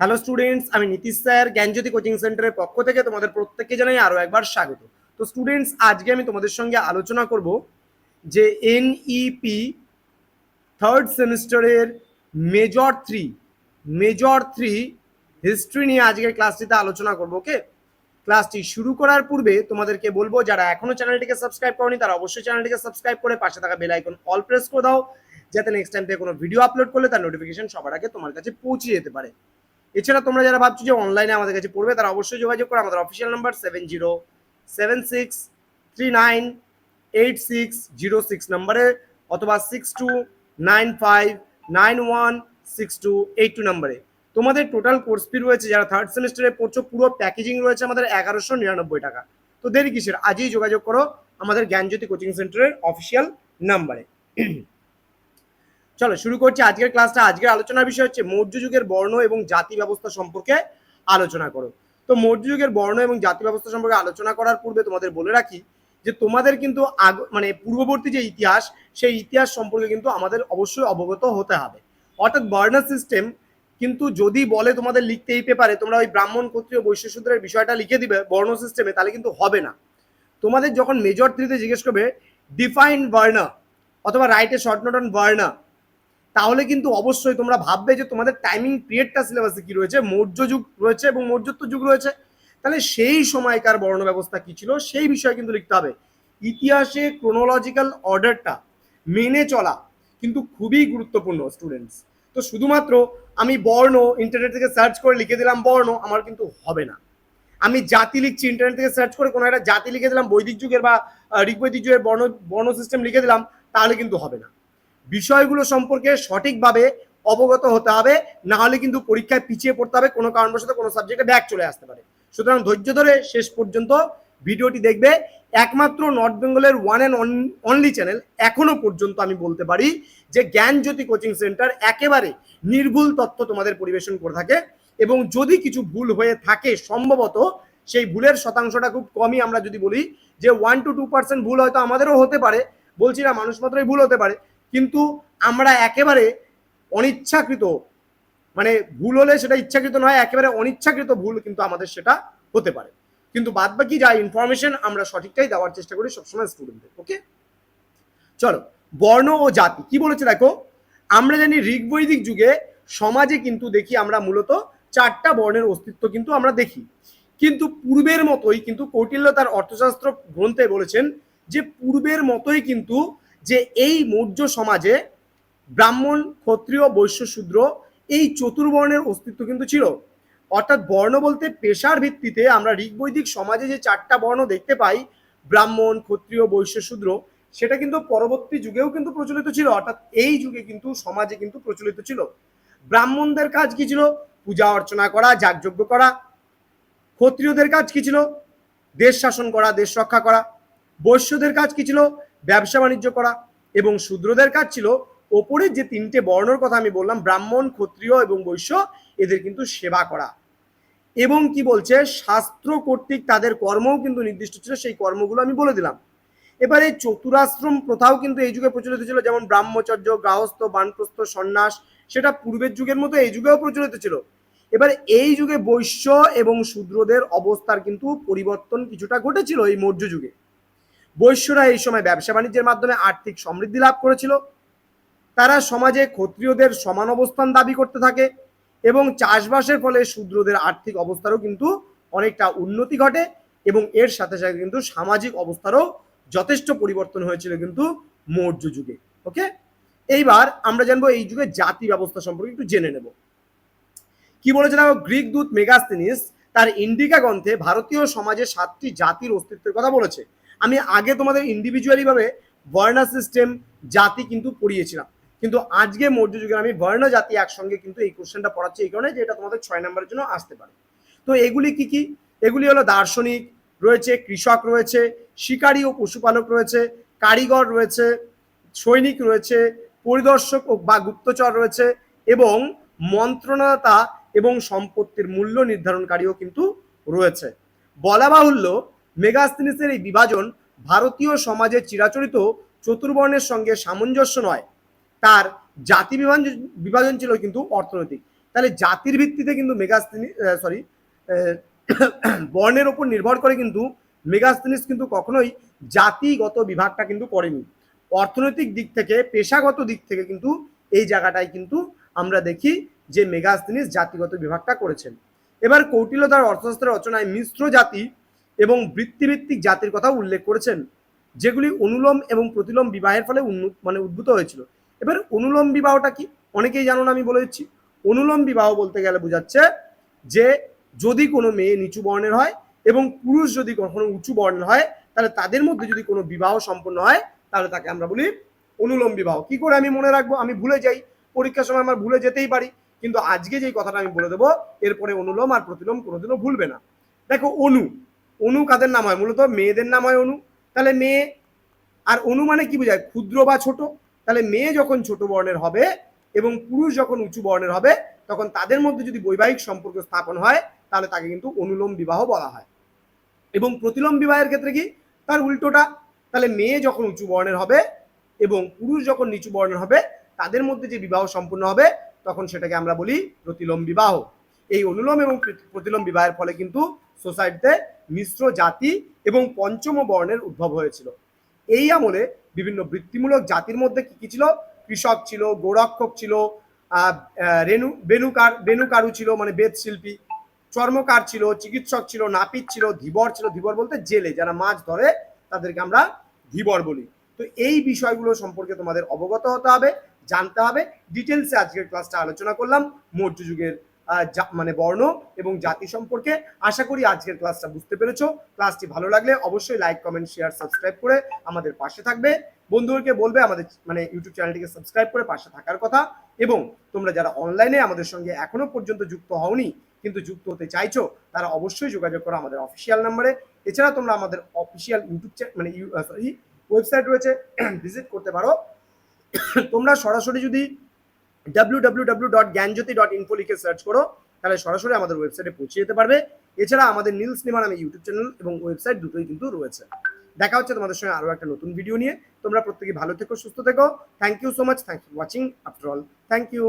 Hello students আমি Nitish sir, জ্ঞানজ্যোতি coaching সেন্টারের পক্ষ থেকে তোমাদের প্রত্যেককে জানাই আরও একবার স্বাগত। তো স্টুডেন্টস আজকে আমি তোমাদের সঙ্গে আলোচনা করব যে এনইপি থার্ড সেমিস্টারের major three major three history নিয়ে আজকের ক্লাসটিতে আলোচনা করব ওকে ক্লাসটি শুরু করার পূর্বে তোমাদেরকে বলব, যারা এখনও চ্যানেলটিকে সাবস্ক্রাইব করনি, তারা অবশ্যই চ্যানেলটিকে সাবস্ক্রাইব করে পাশে থাকা বেল আইকন অল প্রেস করে দাও, যাতে নেক্সট টাইম থেকে কোনো ভিডিও আপলোড করলে তার নোটিফিকেশন সবার আগে তোমার কাছে পৌঁছে যেতে পারে। এছাড়া তোমরা যারা ভাবছ যে অনলাইনে আমাদের কাছে পড়বে, তারা অবশ্যই যোগাযোগ করো। আমাদের official number seven zero seven six three nine eight six zero six নাম্বারে অথবা six two nine five nine one six two eight two নাম্বারে। তোমাদের টোটাল কোর্স ফি রয়েছে, যারা থার্ড সেমিস্টারে পড়ছো, পুরো প্যাকেজিং রয়েছে আমাদের এগারোশো নিরানব্বই টাকা। তো দেরি কিসের? আজই যোগাযোগ করো আমাদের জ্ঞানজ্যোতি কোচিং সেন্টারের অফিসিয়াল নাম্বারে চলো, শুরু করছি আজকের ক্লাসটা আজকের আলোচনার বিষয় হচ্ছে মৌর্য যুগের বর্ণ এবং জাতি ব্যবস্থা সম্পর্কে আলোচনা করো। তো মৌর্য যুগের বর্ণ এবং জাতি ব্যবস্থা সম্পর্কে আলোচনা করার পূর্বে তোমাদের বলে রাখি যে তোমাদের কিন্তু আগ মানে পূর্ববর্তী যে ইতিহাস, সেই ইতিহাস সম্পর্কে কিন্তু আমাদের অবশ্যই অবগত হতে হবে। অর্থাৎ বর্ণ সিস্টেম কিন্তু যদি বলে তোমাদের লিখতে এই পেপারে তোমরা ওই ব্রাহ্মণ, ক্ষত্রিয় বৈশ্য শূদ্রের বিষয়টা লিখে দিবে বর্ণ সিস্টেমে তাহলে কিন্তু হবে না। তোমাদের যখন মেজর থ্রিতে জিজ্ঞেস করবে ডিফাইন বর্ণ অথবা রাইটে শর্ট নোট অন বর্ণ তাহলে কিন্তু অবশ্যই তোমরা ভাববে যে তোমাদের টাইমিং পিরিয়ডটা সিলেবাসে কি রয়েছে, মৌর্য যুগ রয়েছে এবং মৌর্যত্ব যুগ রয়েছে। তাহলে সেই সময়কার বর্ণ ব্যবস্থা কি ছিল, সেই বিষয়ে কিন্তু লিখতে হবে। ইতিহাসে ক্রোনোলজিক্যাল অর্ডারটা মেনে চলা কিন্তু খুবই গুরুত্বপূর্ণ স্টুডেন্টস তো শুধুমাত্র আমি বর্ণ ইন্টারনেট থেকে সার্চ করে লিখে দিলাম বর্ণ, আমার কিন্তু হবে না। আমি জাতি লিখছি ইন্টারনেট থেকে সার্চ করে কোনো একটা জাতি লিখে দিলাম, বৈদিক যুগের বা ঋগ্বৈদিক যুগের বর্ণ বর্ণ সিস্টেম লিখে দিলাম, তাহলে কিন্তু হবে না। বিষয়গুলো সম্পর্কে সঠিকভাবে অবগত হতে হবে না হলে কিন্তু পরীক্ষায় পিছিয়ে পড়তে হবে, কোনো কারণবশত কোনো সাবজেক্টে ব্যাক চলে আসতে পারে। সুতরাং ধৈর্য ধরে শেষ পর্যন্ত ভিডিওটি দেখবে। একমাত্র নর্থ বেঙ্গলের ওয়ান অ্যান্ড অনলি চ্যানেল এখনও পর্যন্ত আমি বলতে পারি যে জ্ঞানজ্যোতি কোচিং সেন্টার একেবারে নির্ভুল তথ্য তোমাদের পরিবেশন করে থাকে এবং যদি কিছু ভুল হয়ে থাকে সম্ভবত সেই ভুলের শতাংশটা খুব কমই আমরা যদি বলি যে ওয়ান টু টু পার্সেন্ট ভুল হয়তো আমাদেরও হতে পারে। বলছি না, মানুষ মাত্রই ভুল হতে পারে। কিন্তু আমরা একেবারে অনিচ্ছাকৃত মানে ভুল হলে সেটা ইচ্ছাকৃত নয়, একেবারে অনিচ্ছাকৃত ভুল কিন্তু আমাদের সেটা হতে পারে। কিন্তু বাদ বাকি যা ইনফরমেশন আমরা সঠিকটাই দেওয়ার চেষ্টা করি সবসময় স্টুডেন্টদের ওকে চলো, বর্ণ ও জাতি, কি বলেছে দেখো? আমরা জানি ঋগ্বৈদিক যুগে সমাজে কিন্তু দেখি আমরা মূলত চারটা বর্ণের অস্তিত্ব কিন্তু আমরা দেখি। কিন্তু পূর্বের মতোই কিন্তু কৌটিল্য তার অর্থশাস্ত্র গ্রন্থে বলেছেন যে পূর্বের মতোই কিন্তু যে এই মৌর্য সমাজে ব্রাহ্মণ, ক্ষত্রিয়, বৈশ্য শূদ্র এই চতুর্বর্ণের অস্তিত্ব কিন্তু ছিল। অর্থাৎ বর্ণ বলতে পেশার ভিত্তিতে আমরা ঋগ্বৈদিক সমাজে যে চারটা বর্ণ দেখতে পাই, ব্রাহ্মণ, ক্ষত্রিয়, বৈশ্য শূদ্র, সেটা কিন্তু পরবর্তী যুগেও কিন্তু প্রচলিত ছিল। অর্থাৎ এই যুগে কিন্তু সমাজে কিন্তু প্রচলিত ছিল। ব্রাহ্মণদের কাজ কি ছিল? পূজা অর্চনা করা, যাগযজ্ঞ করা। ক্ষত্রিয়দের কাজ কি ছিল? দেশ শাসন করা, দেশ রক্ষা করা। বৈশ্যদের কাজ কি ছিল? ব্যবসা বাণিজ্য করা এবং শূদ্রদের কাজ ছিল ওপরে যে তিনটে বর্ণর কথা আমি বললাম, ব্রাহ্মণ, ক্ষত্রিয় এবং বৈশ্য, এদের কিন্তু সেবা করা। এবং কি বলছে, শাস্ত্র কর্তৃক তাদের কর্মও কিন্তু নির্দিষ্ট ছিল, সেই কর্মগুলো আমি বলে দিলাম। এবারে চতুরাশ্রম প্রথাও কিন্তু এই যুগে প্রচলিত ছিল, যেমন ব্রাহ্মচর্য গাহস্থ বানপ্রস্থ, সন্ন্যাস, সেটা পূর্বের যুগের মতো এই যুগেও প্রচলিত ছিল। এবার এই যুগে বৈশ্য এবং শূদ্রদের অবস্থার কিন্তু পরিবর্তন কিছুটা ঘটেছিল এই মৌর্য যুগে। বৈশ্যরা এই সময় ব্যবসা বাণিজ্যের মাধ্যমে আর্থিক সমৃদ্ধি লাভ করেছিল। তারা সমাজে ক্ষত্রিয়দের সমান অবস্থান দাবি করতে থাকে এবং চাষবাসের ফলে শূদ্রদের আর্থিক অবস্থারও কিন্তু অনেকটা উন্নতি ঘটে এবং এর সাথে সাথে কিন্তু সামাজিক অবস্থারও যথেষ্ট পরিবর্তন হয়েছিল কিন্তু মৌর্য যুগে। ওকে? এইবার আমরা জানব এই যুগে জাতি ব্যবস্থা সম্পর্কে একটু জেনে নেব। কি বলেছে দেখো? গ্রিক দূত মেগাস্তিনিস তার ইন্ডিকা গ্রন্থে ভারতীয় সমাজে সাতটি জাতির অস্তিত্বের কথা বলেছে। আমি আগে তোমাদের ইন্ডিভিজুয়ালি ভাবে বর্ণ সিস্টেম জাতি কিন্তু পড়িয়েছিলাম। কিন্তু আজকে মৌর্য যুগের আমি বর্ণ জাতি একসঙ্গে কিন্তু এই কোশ্চেনটা পড়াচ্ছি এই কারণে যে এটা তোমাদের ছয় নম্বরের জন্য আসতে পারে। তো এগুলি কি কি? এগুলি হলো দার্শনিক রয়েছে, কৃষক রয়েছে, শিকারী ও পশুপালক রয়েছে, কারিগর রয়েছে, সৈনিক রয়েছে, পরিদর্শক বা গুপ্তচর রয়েছে এবং মন্ত্রণাতা এবং সম্পত্তির মূল্য নির্ধারণকারীও কিন্তু রয়েছে। বলা বাহুল্য মেগাস্তিনিসের এই বিভাজন ভারতীয় সমাজের চিরাচরিত চতুর্বর্ণের সঙ্গে সামঞ্জস্য নয়। তার জাতি বিভাজন বিভাজন ছিল কিন্তু অর্থনৈতিক। তাহলে জাতির ভিত্তিতে কিন্তু মেগাস্তিনি সরি বর্ণের ওপর নির্ভর করে কিন্তু মেগাস্তিনিস কিন্তু কখনোই জাতিগত বিভাগটা কিন্তু করেনি। অর্থনৈতিক দিক থেকে, পেশাগত দিক থেকে কিন্তু এই জায়গাটায় কিন্তু আমরা দেখি যে মেগাস্তিনিস জাতিগত বিভাগটা করেছেন। এবার কৌটিল্য তার অর্থশাস্ত্রের রচনায় মিশ্র জাতি এবং বৃত্তিভিত্তিক জাতির কথা উল্লেখ করেছেন, যেগুলি অনুলোম এবং প্রতিলোম বিবাহের ফলে মানে উদ্ভূত হয়েছিল। এবার অনুলোম বিবাহটা কি? অনেকেই জানো না, আমি বলে দিচ্ছি। অনুলোম বিবাহ বলতে গেলে বোঝাচ্ছে যে, যদি কোনো মেয়ে নিচু বর্ণের হয় এবং পুরুষ যদি কখনো উঁচু বর্ণের হয়, তাহলে তাদের মধ্যে যদি কোনো বিবাহ সম্পন্ন হয়, তাহলে তাকে আমরা বলি অনুলোম বিবাহ। কি করে আমি মনে রাখব? আমি ভুলে যাই। পরীক্ষার সময় আমার ভুলে যেতেই পারি। কিন্তু আজকে যেই কথাটা আমি বলে দেবো, এরপরে অনুলোম আর প্রতিলোম কোনোদিনও ভুলবে না। দেখো, অনু অনু কাদের নাম হয়? মূলত মেয়েদের নাম হয় অনু। তাহলে মেয়ে, আর অনু মানে কি বোঝায়? ক্ষুদ্র বা ছোট। তাহলে মেয়ে যখন ছোট বর্ণের হবে এবং পুরুষ যখন উঁচু বর্ণের হবে, তখন তাদের মধ্যে যদি বৈবাহিক সম্পর্ক স্থাপন হয়, তাহলে তাকে কিন্তু অনুলোম বিবাহ বলা হয়। এবং প্রতিলোম বিবাহের ক্ষেত্রে কি? তার উল্টোটা। তাহলে মেয়ে যখন উঁচু বর্ণের হবে এবং পুরুষ যখন নিচু বর্ণের হবে, তাদের মধ্যে যে বিবাহ সম্পূর্ণ হবে, তখন সেটাকে আমরা বলি প্রতিলোম বিবাহ। এই অনুলোম এবং প্রতি- প্রতিলোম বিবাহের ফলে কিন্তু সোসাইটিতে মিশ্র জাতি এবং পঞ্চম বর্ণের উদ্ভব হয়েছিল। এই আমলে বিভিন্ন বৃত্তিমূলক জাতির মধ্যে কি কি ছিল? কৃষক ছিল, গোরক্ষক ছিল রেণু বেনুকার বেনুকারু ছিল মানে বেদ শিল্পী চর্মকার ছিল, চিকিৎসক ছিল, নাপিত ছিল, ধীবর ছিল, ধীবর বলতে জেলে, যারা মাছ ধরে তাদেরকে আমরা ধীবর বলি। তো এই বিষয়গুলো সম্পর্কে তোমাদের অবগত হতে হবে, জানতে হবে। ডিটেলসে আজকের ক্লাসটা আলোচনা করলাম। মৌর্য যুগের মানে বর্ণ এবং জাতি সম্পর্কে আশা করি আজকের ক্লাসটা বুঝতে পেরেছ। ক্লাসটি ভালো লাগলে অবশ্যই লাইক কমেন্ট শেয়ার সাবস্ক্রাইব করে আমাদের পাশে থাকবে। বন্ধুদেরকে বলবে আমাদের মানে ইউটিউব চ্যানেলটিকে সাবস্ক্রাইব করে পাশে থাকার কথা এবং তোমরা যারা অনলাইনে আমাদের সঙ্গে এখনও পর্যন্ত যুক্ত হওনি, কিন্তু যুক্ত হতে চাইছো, তারা অবশ্যই যোগাযোগ করো আমাদের অফিসিয়াল নাম্বারে এছাড়া তোমরা আমাদের অফিসিয়াল ইউটিউব মানে ওয়েবসাইট রয়েছে ভিজিট করতে পারো। তোমরা সরাসরি যদি ডাব্লিউ ডট ডট লিখে সার্চ করো, তাহলে সরাসরি আমাদের ওয়েবসাইটে পৌঁছে যেতে পারবে। এছাড়া আমাদের নীল সিনেমা নামে ইউটিউব চ্যানেল এবং ওয়েবসাইট দুটোই কিন্তু রয়েছে। দেখা হচ্ছে তোমাদের সঙ্গে আরও একটা নতুন ভিডিও নিয়ে। তোমরা প্রত্যেকে ভালো থেকো, সুস্থ থেকো। Thank you so much thank you watching after all thank you